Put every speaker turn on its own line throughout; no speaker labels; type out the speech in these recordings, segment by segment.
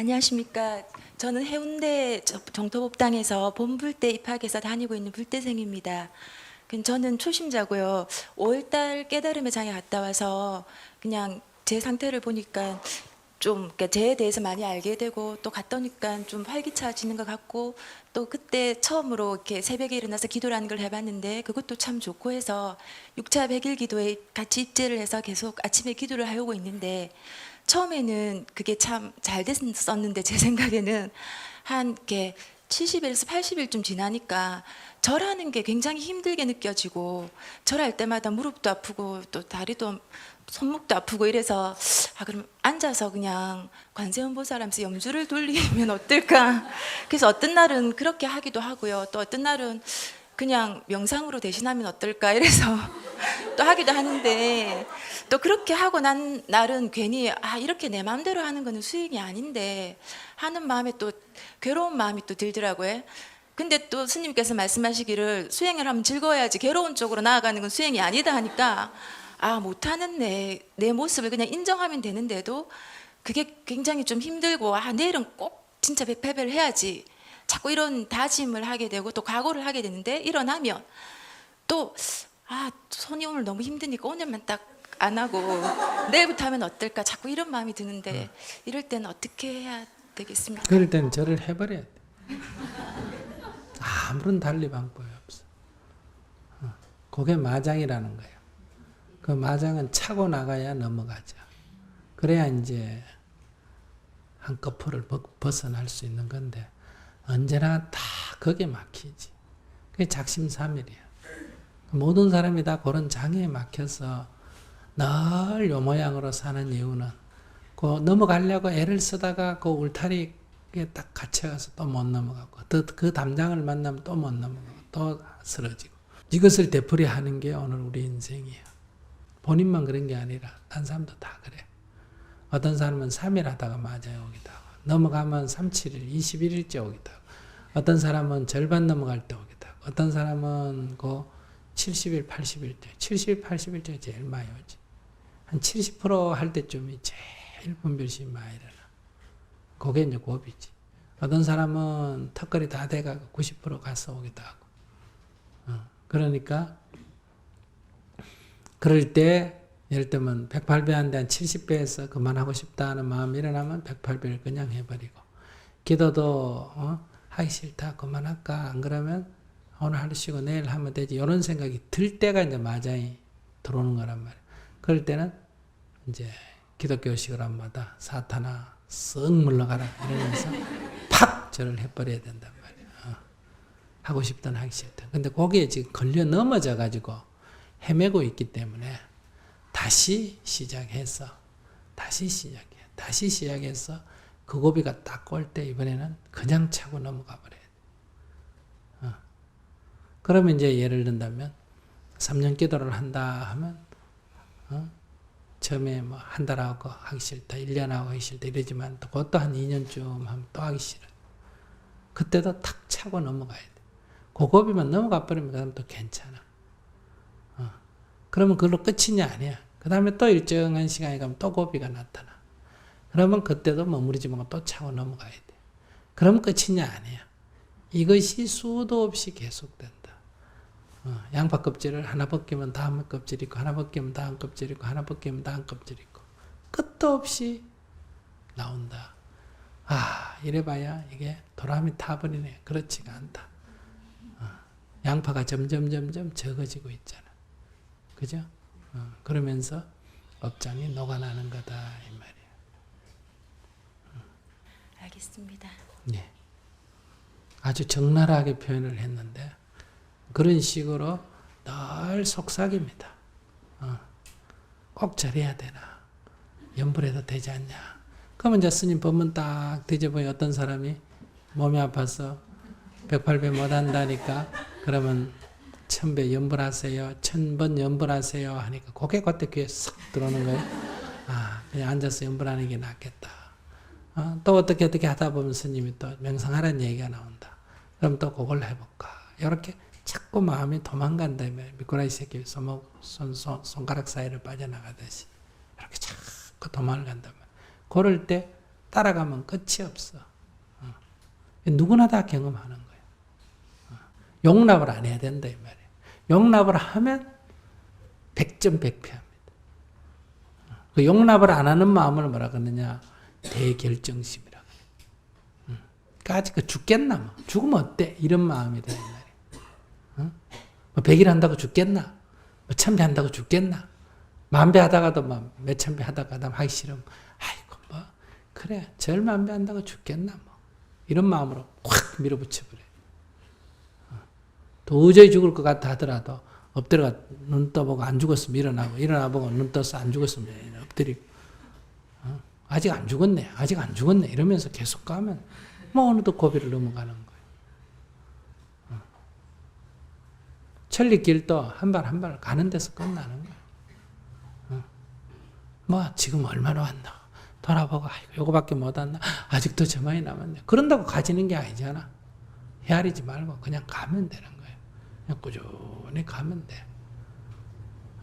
안녕하십니까. 저는 해운대 저- 정토법당에서 본불대 입학해서 다니고 있는 불대생입니다. 그 저는 초심자고요. 5월달 깨달음의 장에 갔다 와서 그냥 제 상태를 보니까 좀 그러니까 저에 대해서 많이 알게 되고 또 갔더니까 좀 활기차지는 것 같고 또 그때 처음으로 이렇게 새벽에 일어나서 기도라는 걸 해봤는데 그것도 참 좋고 해서 6차 100일 기도에 같이 입제를 해서 계속 아침에 기도를 하고 있는데 처음에는 그게 참 잘 됐었는데 제 생각에는 한 이렇게 70일에서 80일쯤 지나니까 절하는 게 굉장히 힘들게 느껴지고 절할 때마다 무릎도 아프고 또 다리도 손목도 아프고 이래서 아 그럼 앉아서 그냥 관세음 보살하면서 염주를 돌리면 어떨까? 그래서 어떤 날은 그렇게 하기도 하고요. 또 어떤 날은 그냥 명상으로 대신하면 어떨까 이래서 또 하기도 하는데 또 그렇게 하고 난 날은 괜히 아 이렇게 내 마음대로 하는 거는 수행이 아닌데 하는 마음에 또 괴로운 마음이 또 들더라고요. 근데 또 스님께서 말씀하시기를 수행을 하면 즐거워야지 괴로운 쪽으로 나아가는 건 수행이 아니다 하니까 아 못하는 내, 내 모습을 그냥 인정하면 되는데도 그게 굉장히 좀 힘들고 아 내일은 꼭 진짜 108배를 해야지 자꾸 이런 다짐을 하게 되고 또 각오를 하게 되는데 일어나면 또 아 손이 오늘 너무 힘드니까 오늘만 딱 안 하고 내일부터 하면 어떨까 자꾸 이런 마음이 드는데 이럴 때는 어떻게 해야 되겠습니까?
그럴 때는 절을 해버려야 돼. 아무런 달리 방법이 없어. 어, 그게 마장이라는 거예요. 그 마장은 차고 나가야 넘어가죠. 그래야 이제 한꺼풀을 벗- 벗어날 수 있는 건데 언제나 다 거기에 막히지. 그게 작심삼일이야. 모든 사람이 다 그런 장애에 막혀서 늘 요 모양으로 사는 이유는 그 넘어가려고 애를 쓰다가 그 울타리에 딱 갇혀가서 또 못 넘어가고 또 그 담장을 만나면 또 못 넘어가고 또 쓰러지고 이것을 되풀이하는 게 오늘 우리 인생이에요. 본인만 그런 게 아니라 딴 사람도 다 그래. 어떤 사람은 3일 하다가 맞아요 오기도 넘어가면 3, 7일, 21일째 오기도 하고 어떤 사람은 절반 넘어갈 때 오기도 하고 어떤 사람은 그 70일, 80일 때 70일, 80일 때 제일 많이 오지. 한 70%할 때쯤이 제일 분별심이 많이 일어나. 그게 이제 고비지. 어떤 사람은 턱걸이 다 돼가고 90% 가서 오기도 하고. 어, 그러니까, 그럴 때, 예를 들면 108배한데 한 70배에서 그만하고 싶다 하는 마음이 일어나면 108배를 그냥 해버리고, 기도도, 어, 하기 싫다, 그만할까, 안 그러면 오늘 하루 쉬고 내일 하면 되지. 이런 생각이 들 때가 이제 마장이 들어오는 거란 말이야. 그럴 때는 이제 기독교 시간마다 사탄아 썩 물러가라 이러면서 팍 절을 해버려야 된단 말이야. 어. 하고 싶든 하기 싫든. 근데 거기에 지금 걸려 넘어져 가지고 헤매고 있기 때문에 다시 시작해서 다시 시작해. 다시 시작해서 그 고비가 딱올때 이번에는 그냥 차고 넘어가 버려야 돼. 어. 그러면 이제 예를 든다면 3년 기도를 한다 하면 어? 처음에 뭐 한 달 하고 하기 싫다, 1년 하고 하기 싫다 이러지만 또 그것도 한 2년쯤 하면 또 하기 싫어. 그때도 탁 차고 넘어가야 돼. 그 고비만 넘어가 버리면 그 다음 또 괜찮아. 어. 그러면 그걸로 끝이냐 아니야. 그 다음에 또 일정한 시간이 가면 또 고비가 나타나. 그러면 그때도 머무르지 말고 또 차고 넘어가야 돼. 그러면 끝이냐 아니야. 이것이 수도 없이 계속된다. 어, 양파 껍질을 하나 벗기면 다음 껍질 있고 하나 벗기면 다음 껍질 있고 하나 벗기면 다음 껍질 있고 끝도 없이 나온다. 아 이래봐야 이게 도라미 타버리네. 그렇지가 않다. 어, 양파가 점점 점점 적어지고 있잖아. 그죠? 어, 그러면서 업장이 녹아나는 거다 이 말이야.
알겠습니다.
예. 아주 적나라하게 표현을 했는데 그런 식으로 늘 속삭입니다. 어. 꼭 저래야 되나? 염불해도 되지 않냐? 그러면 이제 스님 법문 딱 뒤져보니 어떤 사람이 몸이 아파서 108배 못 한다니까 그러면 천배 염불하세요. 천번 염불하세요. 하니까 그게 그때 귀에 싹 들어오는 거예요. 아, 그냥 앉아서 염불하는 게 낫겠다. 어, 또 어떻게 어떻게 하다 보면 스님이 또 명상하라는 얘기가 나온다. 그럼 또 그걸 해볼까. 이렇게 자꾸 마음이 도망간다며 미꾸라지 새끼 손목, 손, 손, 손가락 사이를 빠져나가듯이 이렇게 자꾸 도망을 간다면 그럴 때 따라가면 끝이 없어. 어. 누구나 다 경험하는. 용납을 안 해야 된다 이 말이에요. 용납을 하면 100점 100패합니다. 그 용납을 안 하는 마음을 뭐라 그러느냐 대결정심이라고. 음. 그러니까 아직 그 죽겠나 뭐 죽으면 어때 이런 마음이다 이 말이에요. 어? 뭐 100일 한다고 죽겠나? 뭐 천배 한다고 죽겠나? 만배 하다가도 막 몇 천 배 하다가도 하기 싫으면 아이고 뭐 그래 절 만배 한다고 죽겠나 뭐 이런 마음으로 확 밀어붙여 버려. 어. 도저히 죽을 것 같아 하더라도 엎드려가 눈 떠보고 안 죽었으면 일어나고 일어나 보고 눈 떠서 안 죽었으면 엎드리고 어? 아직 안 죽었네 아직 안 죽었네 이러면서 계속 가면 뭐 어느덧 고비를 넘어가는 거예요. 어. 천리길도 한 발 한 발 가는 데서 끝나는 거예요. 어. 뭐 지금 얼마나 왔나 돌아보고 아이고 요거밖에 못 왔나 아직도 저 많이 남았네 그런다고 가지는 게 아니잖아 헤아리지 말고 그냥 가면 되는 거예요 그냥 꾸준히 가면 돼.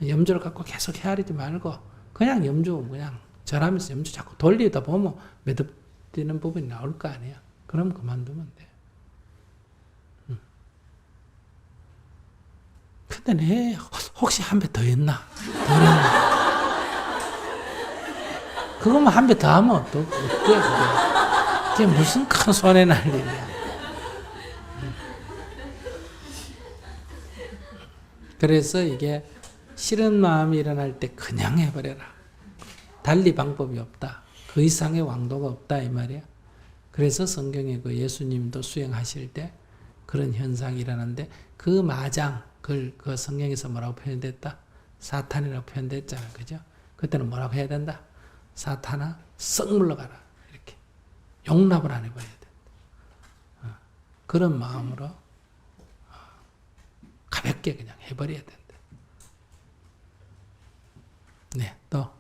염주를 갖고 계속 헤아리지 말고 그냥 염주 그냥 절하면서 염주 자꾸 돌리다 보면 매듭되는 부분이 나올 거 아니야. 그럼 그만두면 돼. 음. 근데 내 혹시 한 배 더 했나? 더 했나? 그거만 한 배 더 하면 어떠, 어때, 그게. 무슨 큰 손해 날 일이야. 그래서 이게 싫은 마음이 일어날 때 그냥 해버려라. 달리 방법이 없다. 그 이상의 왕도가 없다. 이 말이야. 그래서 성경에 그 예수님도 수행하실 때 그런 현상이 일어나는데 그 마장, 그걸 그 성경에서 뭐라고 표현됐다? 사탄이라고 표현됐잖아. 그죠? 그때는 뭐라고 해야 된다? 사탄아 썩 물러가라 이렇게 용납을 안 해버려야 돼. 어, 그런 마음으로 어, 가볍게 그냥 해버려야 된다. 네, 또